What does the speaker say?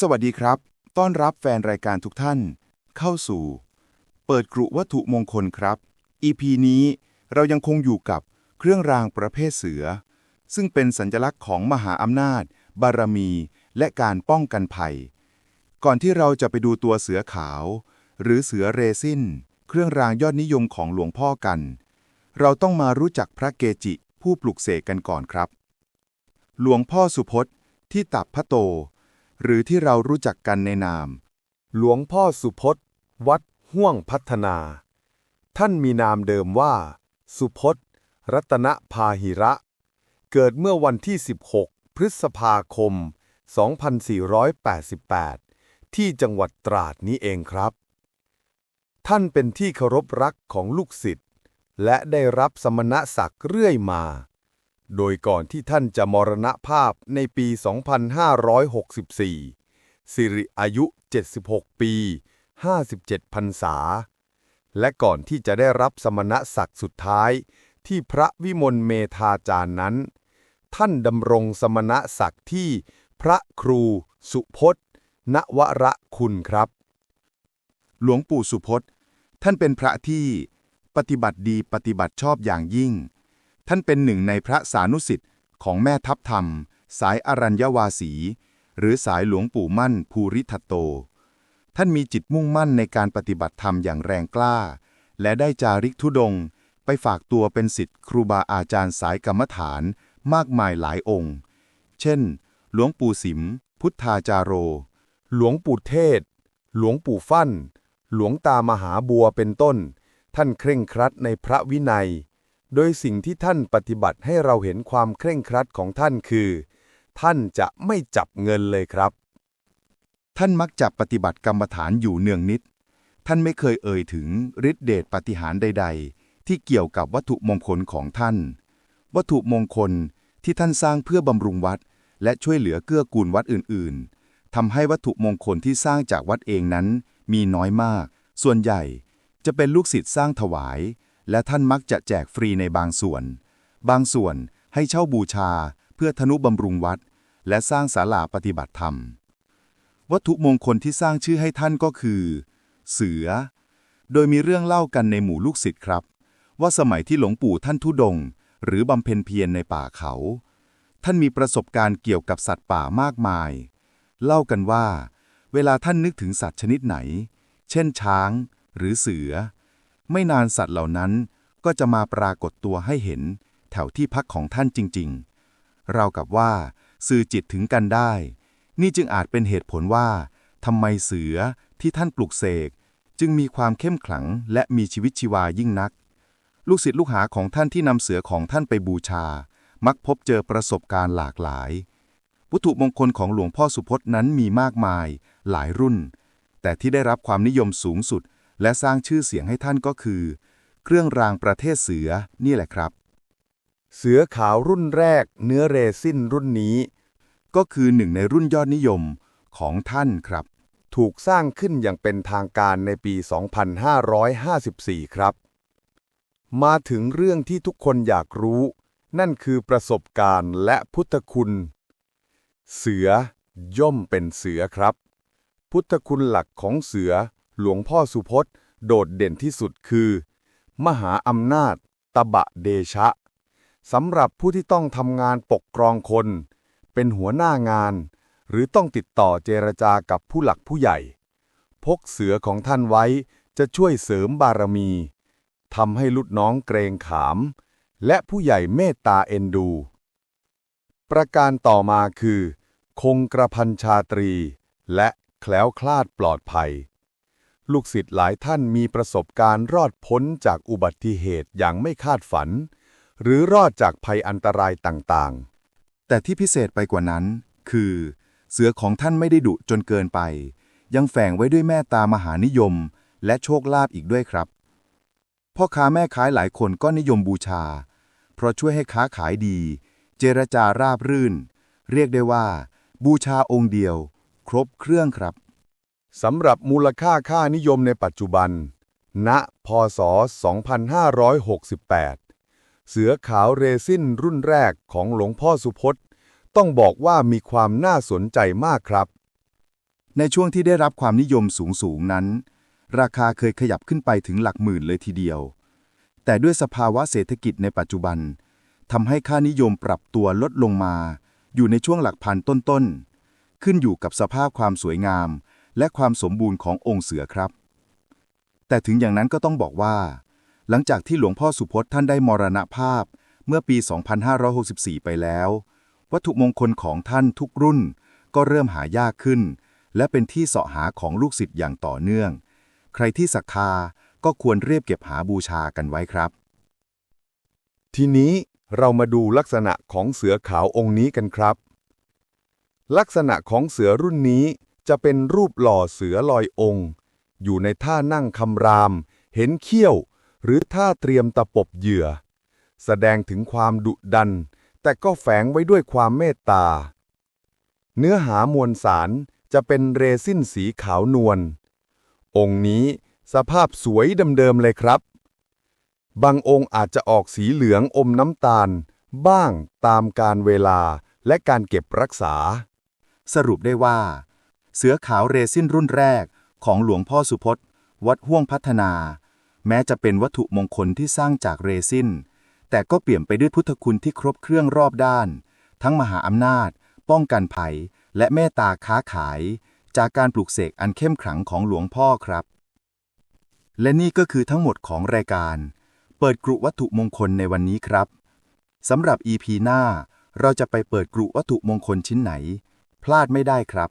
สวัสดีครับ ต้อนรับแฟนรายการทุกท่าน เข้าสู่ เปิดกรุวัตถุมงคลครับ EP นี้เรายังคงอยู่กับเครื่องรางประเภทเสือ ซึ่งเป็นสัญลักษณ์ของมหาอำนาจ บารมี และการป้องกันภัย ก่อนที่เราจะไปดูตัวเสือขาว หรือเสือเรซินเครื่องรางยอดนิยมของหลวงพ่อกัน เราต้องมารู้จักพระเกจิผู้ปลุกเสกกันก่อนครับ หลวงพ่อสุพจน์ที่ตับพระโต หรือที่เรารู้จักกันในนาม หลวงพ่อสุพจน์ วัดห่วงพัฒนา ท่านมีนามเดิมว่า สุพจน์ รัตนพาหิระ เกิดเมื่อวันที่ 16 พฤษภาคม 2488 ที่จังหวัดตราดนี้เองครับ ท่านเป็นที่เคารพรักของลูกศิษย์และได้รับสมณศักดิ์เรื่อยมา โดยก่อนที่ท่านจะมรณภาพในปี 2564 สิริอายุ 76 ปี 57 พรรษา และก่อนที่จะได้รับสมณศักดิ์สุดท้ายที่พระวิมลเมธาจารย์นั้น ท่านดำรงสมณศักดิ์ที่พระครูสุพจน์นวระคุณครับ หลวงปู่สุพจน์ ท่านเป็นพระที่ปฏิบัติดีปฏิบัติชอบอย่างยิ่ง ท่านเป็นหนึ่งในพระสานุสิทธิ์ของแม่ทัพธรรม สายอรัญญวาสี หรือสายหลวงปู่มั่นภูริทัตโต ท่านมีจิตมุ่งมั่นในการปฏิบัติธรรมอย่างแรงกล้า และได้จาริกธุดงค์ไปฝากตัวเป็นศิษย์ครูบาอาจารย์สายกรรมฐานมากมายหลายองค์ เช่น หลวงปู่สิม พุทธาจาโร หลวงปู่เทศ หลวงปู่ฟั่น หลวงตามหาบัวเป็นต้น ท่านเคร่งครัดในพระวินัย โดยสิ่งที่ท่านปฏิบัติให้เราเห็นความเคร่งครัดของท่านคือ ท่านจะไม่จับเงินเลยครับ ท่านมักจะปฏิบัติกรรมฐานอยู่เนืองนิด ท่านไม่เคยเอ่ยถึงฤทธิเดชปฏิหารใด ๆ ที่เกี่ยวกับวัตถุมงคลของท่าน วัตถุมงคลที่ท่านสร้างเพื่อบำรุงวัด และช่วยเหลือเกื้อกูลวัดอื่น ๆทำให้วัตถุมงคลที่สร้างจากวัดเองนั้นมีน้อยมาก ส่วนใหญ่จะเป็นลูกศิษย์สร้างถวาย และท่านมักจะแจกฟรีในบางส่วน บางส่วนให้เช่าบูชาเพื่อธนุบำรุงวัด และสร้างศาลาปฏิบัติธรรม วัตถุมงคลที่สร้างชื่อให้ท่านก็คือ เสือ โดยมีเรื่องเล่ากันในหมู่ลูกศิษย์ครับ ว่าสมัยที่หลวงปู่ท่านทุดง หรือบำเพ็ญเพียรในป่าเขา ท่านมีประสบการณ์เกี่ยวกับสัตว์ป่ามากมาย เล่ากันว่า เวลาท่านนึกถึงสัตว์ชนิดไหน เช่นช้าง หรือเสือ ไม่นานสัตว์เหล่านั้นก็จะมาปรากฏตัวให้เห็น แถวที่พักของท่านจริง ๆ เรากับว่า สื่อจิตถึงกันได้ นี่จึงอาจเป็นเหตุผลว่าทำไมเสือที่ท่านปลุกเสก จึงมีความเข้มขลังและมีชีวิตชีวายิ่งนัก ลูกศิษย์ลูกหาของท่านที่นำเสือของท่านไปบูชา มักพบเจอประสบการณ์หลากหลาย วัตถุมงคลของหลวงพ่อสุพจน์นั้นมีมากมาย หลายรุ่น แต่ที่ได้รับความนิยมสูงสุด และสร้างชื่อเสียงให้ท่านก็คือ เครื่องรางประเทศเสือนี่แหละครับ เสือขาวรุ่นแรก เนื้อเรซินรุ่นนี้ ก็คือหนึ่งในรุ่นยอดนิยมของท่านครับ ถูกสร้างขึ้นอย่างเป็นทางการในปี 2554 ครับ มาถึงเรื่องที่ทุกคนอยากรู้ นั่นคือประสบการณ์และพุทธคุณ เสือย่อมเป็นเสือครับ พุทธคุณหลักของเสือ หลวงพ่อสุพจน์ โดดเด่นที่สุดคือ มหาอำนาจ ตบะเดชะสำหรับผู้ที่ต้องทำงานปกครองคน เป็นหัวหน้างาน หรือต้องติดต่อเจรจากับผู้หลักผู้ใหญ่ พกเสือของท่านไว้จะช่วยเสริมบารมีทำให้ลูกน้องเกรงขาม และผู้ใหญ่เมตตาเอ็นดู ประการต่อมาคือ คงกระพันชาตรี และแคล้วคลาดปลอดภัย ลูกศิษย์หลายท่านมีประสบการณ์รอดพ้นจากอุบัติเหตุอย่างไม่คาดฝัน หรือรอดจากภัยอันตรายต่างๆ แต่ที่พิเศษไปกว่านั้น คือ เสือของท่านไม่ได้ดุจนเกินไป ยังแฝงไว้ด้วยแม่ตามหานิยม และโชคลาภอีกด้วยครับ พ่อค้าแม่ขายหลายคนก็นิยมบูชา เพราะช่วยให้ค้าขายดี เจรจาราบรื่น เรียกได้ว่า บูชาองค์เดียว ครบเครื่องครับ สำหรับมูลค่าค่านิยมในปัจจุบัน ณ พศ 2568 เสือขาวเรซินรุ่นแรกของหลวงพ่อสุพจน์ ต้องบอกว่ามีความน่าสนใจมากครับ ในช่วงที่ได้รับความนิยมสูงๆนั้น ราคาเคยขยับขึ้นไปถึงหลักหมื่นเลยทีเดียว แต่ด้วยสภาวะเศรษฐกิจในปัจจุบันทำให้ค่านิยมปรับตัวลดลงมา อยู่ในช่วงหลักพันต้นๆ ขึ้นอยู่กับสภาพความสวยงาม และความสมบูรณ์ขององค์เสือครับ แต่ถึงอย่างนั้นก็ต้องบอกว่า หลังจากที่หลวงพ่อสุพจน์ท่านได้มรณภาพเมื่อปี 2564 ไปแล้ว วัตถุมงคลของท่านทุกรุ่นก็เริ่มหายากขึ้น และเป็นที่เสาะหาของลูกศิษย์อย่างต่อเนื่อง ใครที่ศรัทธาก็ควรเรียบเก็บหาบูชากันไว้ครับ ทีนี้เรามาดูลักษณะของเสือขาวองค์นี้กันครับ ลักษณะของเสือรุ่นนี้ จะเป็นรูปหล่อเสือลอยองค์ อยู่ในท่านั่งคำราม เห็นเขี้ยว หรือท่าเตรียมตะปบเหยื่อ แสดงถึงความดุดัน แต่ก็แฝงไว้ด้วยความเมตตา เนื้อหามวลสารจะเป็นเรซินสีขาวนวล องค์นี้สภาพสวยเดิมๆเลยครับ บางองค์อาจจะออกสีเหลืองอมน้ำตาล บ้างตามการเวลาและการเก็บรักษา สรุปได้ว่า เสือขาวเรซินรุ่นแรกของหลวงพ่อสุพจน์ วัดห่วงพัฒนา แม้จะเป็นวัตถุมงคลที่สร้างจากเรซิน แต่ก็เปี่ยมไปด้วยพุทธคุณที่ครบเครื่องรอบด้าน ทั้งมหาอำนาจ ป้องกันภัย และเมตตาค้าขาย จากการปลูกเสกอันเข้มขลังของหลวงพ่อครับ และนี่ก็คือทั้งหมดของรายการ เปิดกรุวัตถุมงคลในวันนี้ครับสำหรับ EP หน้า เราจะไปเปิดกรุวัตถุมงคลชิ้นไหน พลาดไม่ได้ครับ